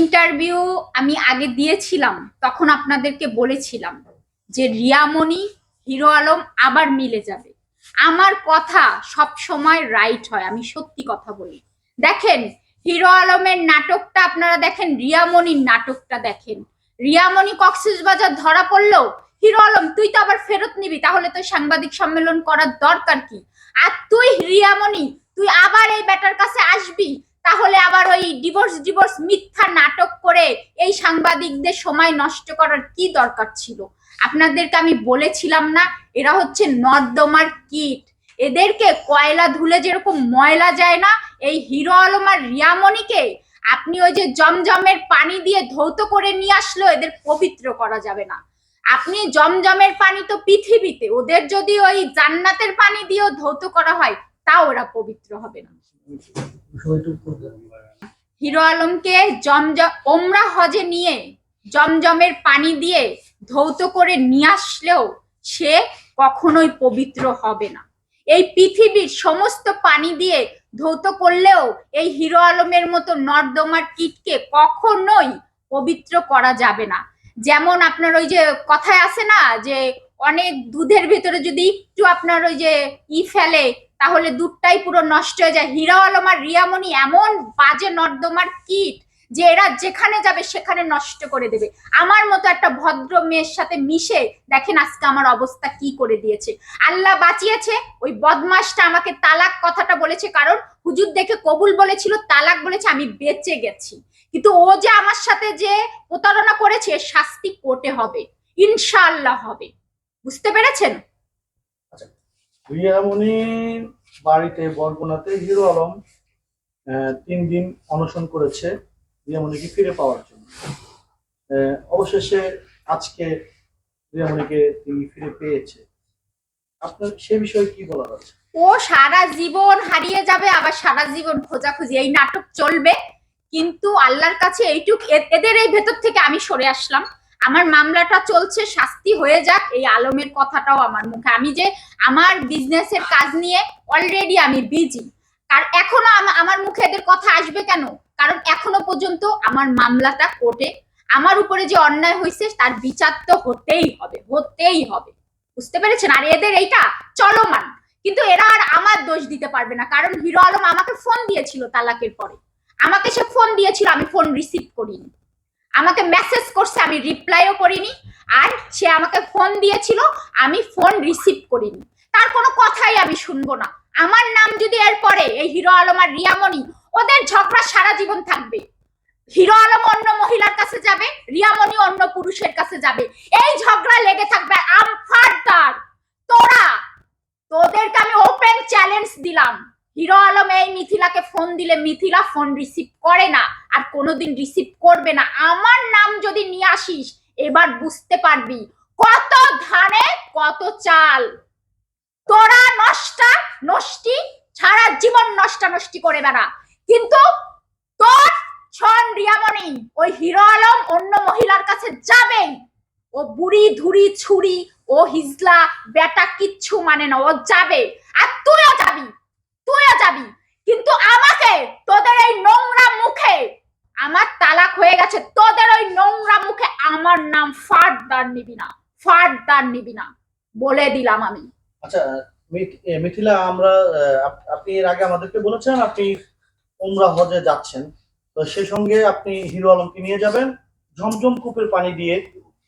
Interview আমি আগে দিয়েছিলাম, তখন আপনাদেরকে বলেছিলাম যে রিয়ামণি, হিরো আলম আবার মিলে যাবে। আমার কথা সব সময় রাইট হয়, আমি সত্যি কথা বলি। দেখেন, হিরো আলমের নাটকটা আপনারা দেখেন, রিয়ামণির নাটকটা দেখেন। রিয়ামণি কক্সবাজার ধরা পড়ল হিরো আলম, তুই তো আবার ফেরত নিবি, তাহলে তো সাংবাদিক সম্মেলন করার দরকার কি? আর তুই রিয়ামণি, তুই আবার এই ব্যাটার কাছে আসবি? তাহলে আবার ওই ডিভোর্স ডিভোর্স মিথ্যা নাটক করে এই সাংবাদিকদের সময় নষ্ট করার কি দরকার ছিল? আপনাদেরকে আমি বলেছিলাম না, এরা হচ্ছে নর্দমার কিট। এদেরকে কয়লা ধুলে যেরকম ময়লা যায় না, এই হিরো আলম আর রিয়ামণিকে আপনি ওই যে জমজমের পানি দিয়ে ধৌত করে নিয়ে আসলো এদের পবিত্র করা যাবে না। আপনি জমজমের পানি তো পৃথিবীতে, ওদের যদি ওই জান্নাতের পানি দিয়েও ধৌত করা হয় তাও ওরা পবিত্র হবে না। হিরো আলমকে জমজম ওমরা হজে নিয়ে জমজমের পানি দিয়ে ধৌত করে নিয়ে আসলেও সে কখনোই পবিত্র হবে না। এই পৃথিবীর সমস্ত পানি দিয়ে ধৌত করলেও এই হিরো আলমের মতো নর্দমার কীটকে কখনোই পবিত্র করা যাবে না। যেমন আপনার ওই যে কথায় আছে না যে, অনেক দুধের ভিতরে যদি একটু আপনার ওই যে ই ফেলে তাহলে দুধটাই পুরো নষ্ট হয়ে যায়। হিরো আলম আর রিয়ামণি এমন বাজে নর্দমার কীট যে এরা যেখানে যাবে সেখানে নষ্ট করে দেবে। আমার মতো একটা ভদ্র মেয়ের সাথে মিশে দেখেন আজকে আমার অবস্থা কি করে দিয়েছে। আল্লাহ বাঁচিয়েছে, ওই বদমাসটা আমাকে তালাক কথাটা বলেছে, কারণ হুজুর দেখে কবুল বলেছিল, তালাক বলেছে, আমি বেঁচে গেছি। কিন্তু ও যে আমার সাথে যে প্রতারণা করেছে শাস্তি কোর্টে হবে, ইনশাআল্লাহ হবে। বুঝতে পেরেছেন? রিয়ামণির বাড়িতে বরগুনাতে হিরো আলম তিন দিন অনশন করেছে রিয়ামণিকে ফিরে পাওয়ার জন্য। অবশেষে আজকে রিয়ামণিকে তিনি ফিরে পেয়েছে। আপনার সে বিষয়ে কি বলার আছে? ও সারা জীবন হারিয়ে যাবে, আবার সারা জীবন খোঁজাখুঁজি। এই নাটক চলবে, কিন্তু আল্লাহর কাছে এইটুক এদের এই ভেতর থেকে আমি সরে আসলাম। আমার মামলাটা চলছে, শাস্তি হয়ে যাক, এই আলমের কথাটাও আমার মুখে। আমি যে আমার বিজনেসের কাজ নিয়ে অলরেডি আমি বিজি আর এখনও আমার মুখে এদের কথা আসবে কেন? কারণ এখনও পর্যন্ত আমার মামলাটা কোর্টে, আমার উপরে যে অন্যায় হয়েছে তার বিচার তো হতেই হবে হতেই হবে। বুঝতে পেরেছেন? আর এদের এইটা চলমান। কিন্তু এরা আর আমার দোষ দিতে পারবে না, কারণ হিরো আলম আমাকে ফোন দিয়েছিল তালাকের পরে। আমাকে সে ফোন দিয়েছিল, আমি ফোন রিসিভ করিনি। আমাকে মেসেজ করছে, আমি রিপ্লাইও করিনি। আর সে আমাকে ফোন দিয়েছিল, আমি ফোন রিসিভ করিনি। তার কোনো কথাই আমি শুনব না। আমার নাম যদি এর পরে এই হিরো আলম আর রিয়ামণি, ওদের ঝগড়া সারা জীবন থাকবে। হিরো আলম অন্য মহিলার কাছে যাবে, রিয়ামণি অন্য পুরুষের কাছে যাবে। এই ঝগড়া লেগে থাকবে আম ফার্দার তোরা, তোদেরকে আমি ওপেন চ্যালেঞ্জ দিলাম। হিরো আলম এই মিথিলাকে ফোন দিলে মিথিলা ফোন রিসিভ করে না, আর কোনোদিন রিসিভ করবে না। আমার নাম যদি নিয়ে আসিস, এবার বুঝতে পারবি কত ধানে, কত চাল। তোরা নষ্টা, নষ্টি সারা জীবন নষ্টা নষ্টি করে বেড়া। কিন্তু তোর ছন রিয়ামণি, ওই হিরো আলম অন্য মহিলার কাছে যাবেই ও বুড়ি ধুরি ছুরি, ও হিজলা, বেটা কিচ্ছু মানে না, ও যাবে। আর তুইও যাবি। যাবি। কিন্তু আমাকে তোদের এই নোংরা মুখে আমার তালাক হয়ে গেছে। তোদের ওই নোংরা মুখে আমার নাম ফারদার নিবি না ফারদার নিবি না বলে দিলাম আমি। আচ্ছা মিথিলা আমরা আপনি এর আগে আমাদেরকে বলেছেন আপনি উমরা হজে যাচ্ছেন। তো সেই সঙ্গে আপনি হিরো আলমকে নিয়ে যাবেন ঝমঝম কূপের পানি দিয়ে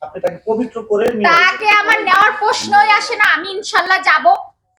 আপনি তাকে পবিত্র করে তাকে আমার নেওয়ার প্রশ্নই আসে না আমি ইনশাল্লাহ যাব।